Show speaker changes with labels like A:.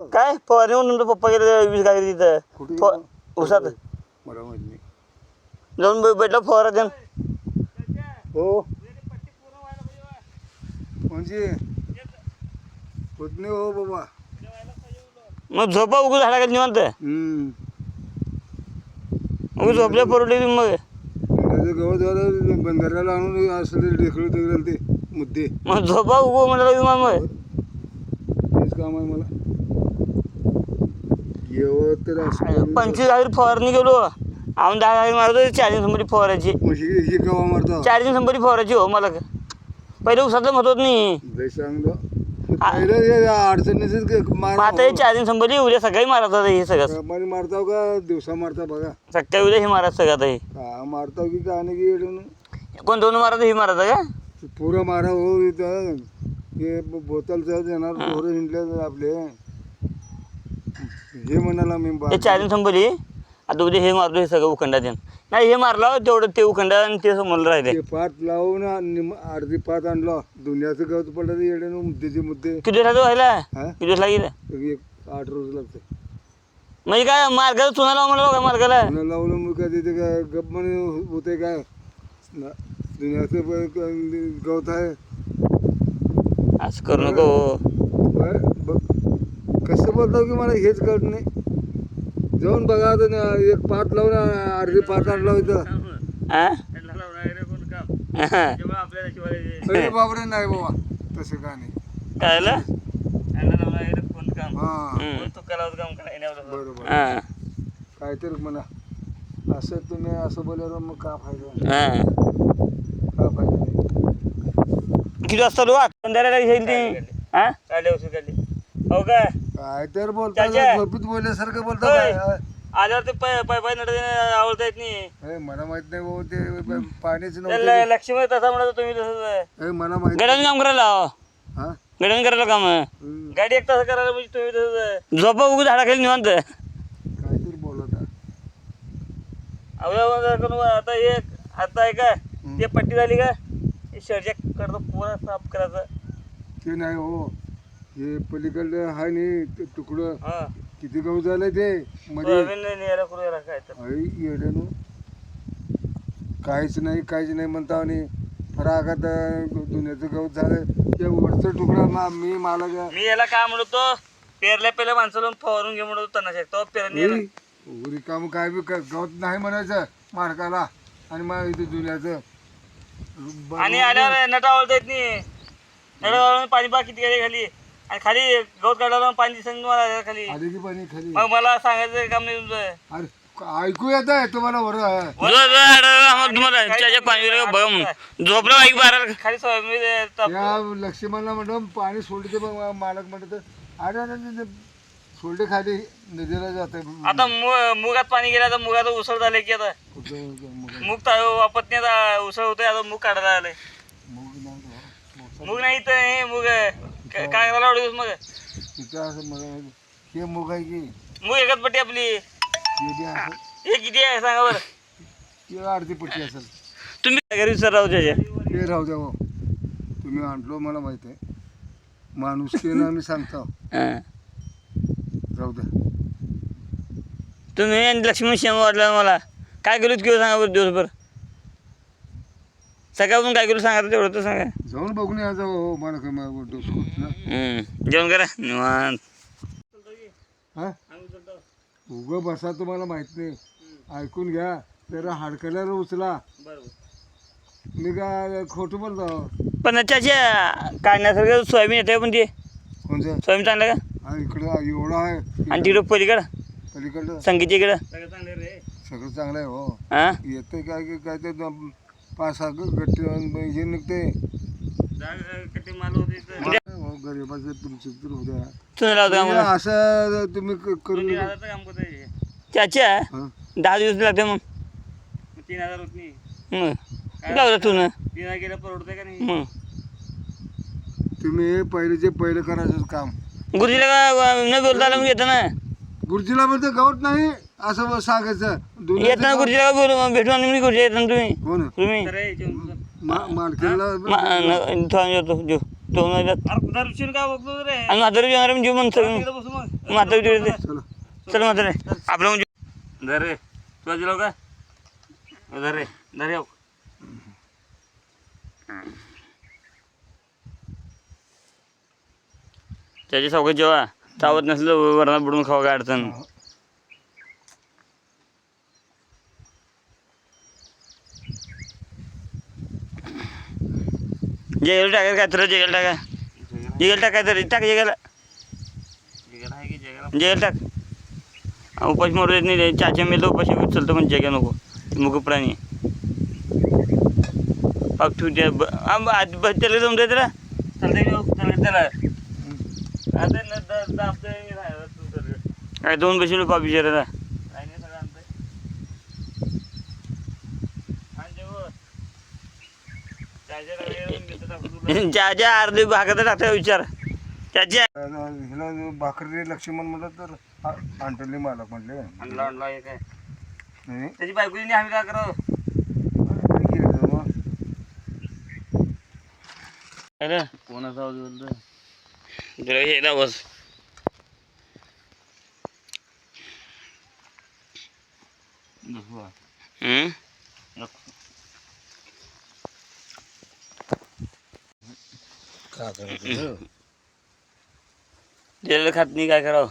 A: काय? फवारणी म्हणून तुमचा पप्पा गेले वीस गाडी तिथं.
B: कुठे
A: फ-
B: गेला?
A: उसात.
B: मला माहीत नाही.
A: जाऊन ब- भेटला फवारा देऊन.
B: हो. म्हणजे होत नाही हो बाबा.
A: मग झोपा उगू झाला का निवांत?
B: हम्म.
A: उगू झोपल्या परवडली मग?
B: त्याचं गवत झालं बंधाऱ्याला आणून असं ढेकळू ते मुद्दे.
A: मग झोपा उगू म्हणाला विमान मग.
B: तेच काम आहे मला. येवं तर असं
A: पंचवीस गाडी फवारणी गेलो आम्ही दहा गाडी मारतो चार्जिंग संपली फवाराची
B: मग हे हे केव्हा मारतो?
A: चार्जिंग संपली फवाराची हो मला. पहिले उसातलं महत्वच नाही.
B: लय चांगलं. पहिलं हे अडचणीच मार
A: आता हे. चार्जिंग संपली उद्या सकाळी मारत आता हे सगळं.
B: कमानी मारताव का दिवसा मारता बघा.
A: सकाळी उद्या हे मारत सगळं आता हे.
B: का मारताव की का नाही की येडून
A: कोण दोन मारत हे मारत का?
B: पुरं मारा हो इथं. हे बोतलचं देणार पोरं हिंडले आपले. हे म्हणाला मी बा-
A: चार्जिंग संपली आता उद्या हे मारतो हे सगळं उखंडा देऊन नाही हे मारलं तेवढं ते उखंडा आणि ते समोर राहिले.
B: ते पात लावून अर्धी पात आणलं. दुनियाचं गवत पडलं येडे मुद्द्याचे मुद्दे.
A: किती दिवसाचं व्हायला?
B: हा?
A: किती दिवस लागेल?
B: एक आठ रोज लागते.
A: म्हणजे काय मार्गाला चुना लावा म्हणलं का मार्गाला.
B: पुन्हा लावलं मग काय तिथे काय गप म्हणे होते काय? न- दुनियाचं ब- ग- गवत आहे.
A: असं करू नको.
B: ब- ब- कसं बोलतो की मला हेच कळत नाही. जाऊन बघा आता न- एक पात लावून आ- अर्धी पात आणला होतं
A: हा?
B: अरे बापरे नाही बाबा. तसं का नाही.
A: काय?
B: हा.
A: हम्म.
B: बरोबर.
A: हा.
B: काहीतरी म्हणा. असं तुम्ही असं बोलल्यावर मग का फायदा
A: हा.
B: का फायदा नाही?
A: किती वाजता लो संध्याकाळी येईल ती हा? हो काय
B: काय तर बोलता. झोपीत बोलल्यासारखं बोलता
A: होय.
B: काय
A: आल्यावर ते पाय पाय पाय नडत आवडता येत नाही.
B: हे मला माहीत नाही भाऊ ते पाणीच
A: त्याला
B: नव्हतं
A: लक्ष्मी तसा म्हणत तुम्ही तसंच
B: हे मला माहीत
A: गड्यानं काम करायला लावा.
B: हा?
A: गड्यानं करायला काम.
B: हम्म. गाडी
A: एक तास करायला म्हणजे तुम्ही तसंच झोपा उगू झाडाखाली निवांत.
B: काहीतरी बोलत आहे.
A: अवया करून आता एक आता आहे का. ते पट्टी झाली का? हे शर्जा करतो पुरा साफ करायचं.
B: ते नाही हो. हे पलीकडलं हाय नाही तुकडं.
A: हा.
B: किती गहू झालंय ते? मध्ये
A: सोयाबीन नाही करू काय तर.
B: येड्यानो. काहीच नाही काहीच नाही म्हणता आणि फरागात दुनियाचं गवत झालं ते वरचं तुकडा मा मी मला
A: मी याला काय म्हणतो पेरल्या पहिल्या माणसाला फवारून घे म्हणतो त्यांना शकतो पेरणी
B: होय. रिकामं काय बी क- गवत नाही म्हणायचं मार्काला आणि मग इथे दुनियाचं. ब-
A: आणि आल्यावर नटा वळता येत नाही. नटा वळून पाणी बा किती खाली. आणि खाली गवत काढायला पाणी दिसत मला आल्यावर खाली.
B: आली की पाणी खाली?
A: मग मला सांगायचं काम नाही तुमचं.
B: अरे ऐकू येत आहे तुम्हाला वर
A: तुम्हाला त्याच्या पाणी बघा म्हणून. झोपलं बाईक बारा खाली सोयाबीन ताप-
B: या लक्ष्मणला म्हणलं पाणी सोडते बघ मालक म्हणत अरे अरे, अरे, सोडले खाली नदीला जाते
A: आता मु- मुगात पाणी गेलं आता मुगात उसळ झाले की आता. मूग ता- वापत नाही आता उसळ होतोय आता मूग काढायला आलंय. मूग नाही तर हे मूग. काय करायला आवडत मग?
B: तिथं असं मला हे मुग आहे की.
A: मूग एकच पट्टी आपली.
B: हे असं.
A: हे किती आहे सांगा बरं.
B: ते अर्धी पट्टी असेल.
A: तुम्ही घरी विचार राहू त्याच्या?
B: ते राहू द्या हो. तुम्ही आणलो मला माहीत आहे. माणूस ना आम्ही सांगतो.
A: हां.
B: राहू द्या.
A: तुम्ही आणि लक्ष्मण श्याम वाटलं मला. काय केलं किंवा सांगा बरं दिवसभर? सकाळपासून काय केलं सांगा तेवढं तर सांगा.
B: जाऊन बघून यायचं हो मला काय मग डोसकूट ना
A: हम्म. जेवण करा निवांत.
B: हा? उगं बसा तुम्हाला माहीत नाही. ऐकून घ्या जरा हाडकल्यावर उचला. मी काय खोटं बोलतो
A: पण त्याच्या काढण्यासारखं सोयाबीन येतं पण ते.
B: कोणचं?
A: सोयाबीन चांगलं का?
B: हा इकडं एवढं आहे.
A: आणि तिकडं पलीकडं.
B: पलीकडलं
A: संगीत इकडं.
B: सगळं चांगलं आहे हो.
A: हां?
B: येते काय काय ते दम- पाच गट्टे आणि हे निघते. हो, गरिबाचं तुमचं तर उद्या
A: तुम्ही लावतो का मला
B: असं तुम्ही क- करून
A: त्याच्या
B: हा?
A: दहा दिवस लागते मग.
C: तीन हजार होत नाही.
A: मग. लावलं तू ना?
C: तीन हजार गेलं परवडतंय का नाही?
A: मग.
B: तुम्ही पहिलेचे पहिले करायचं काम.
A: गुरुजीला का न बोलता आलं मग येतं ना?
B: गुरुजीला म्हणते गवत नाही. असं ब- सांगायचं. दुनियाचं
A: येतं ना गुरुजीला बोलू भेटून आणि मी गुरुजी येतं ना तुम्ही.
B: हो ना.
A: तुम्ही.
B: मा- मालकीला
A: मा- न- इथं येतो जो तो नाही जात.
C: अरे दरवर्षी काय बघतो रे?
A: आणि म्हातारी जेवणार जीव म्हणतो.
C: तिकडे बसू मग.
A: माता तिकडे
B: चला.
A: चल म्हातारे. आपलं म्हणजे धर रे. तुला दिलं का? धर रे. धर येऊ. त्याच्या सौकत जेव्हा चावत नसलं वरणा बुडून खावा काय अडचण? जेगेल टाका काय? तर जेगेल टाका. जेगेल टाक काय तरी टाक जेगेल टाक. उपाशी मरू येत नाही. चाचा मेलं उपाशी उचलतो पण जग्या नको. मुख प्राणी. पाक ठेवू द्या ब- आम- आत- ब- त्याला त्याला. त्याला. आता. काय दोन बसलो पाप बिचारायला ज्या अर्धी भागात टाकता विचार. त्याच्या
B: हिला भाकरी लक्ष्मण म्हणलं तर आ- मालक म्हणले.
A: आणला आणला हे काय
B: नाही
A: त्याची बायकोची आम्ही काय करावं
B: मग.
A: कोणाचा आवाज बोलतोय? हे आवाज हम्म?
B: काय
A: दिलेलं खात नाही काय करावं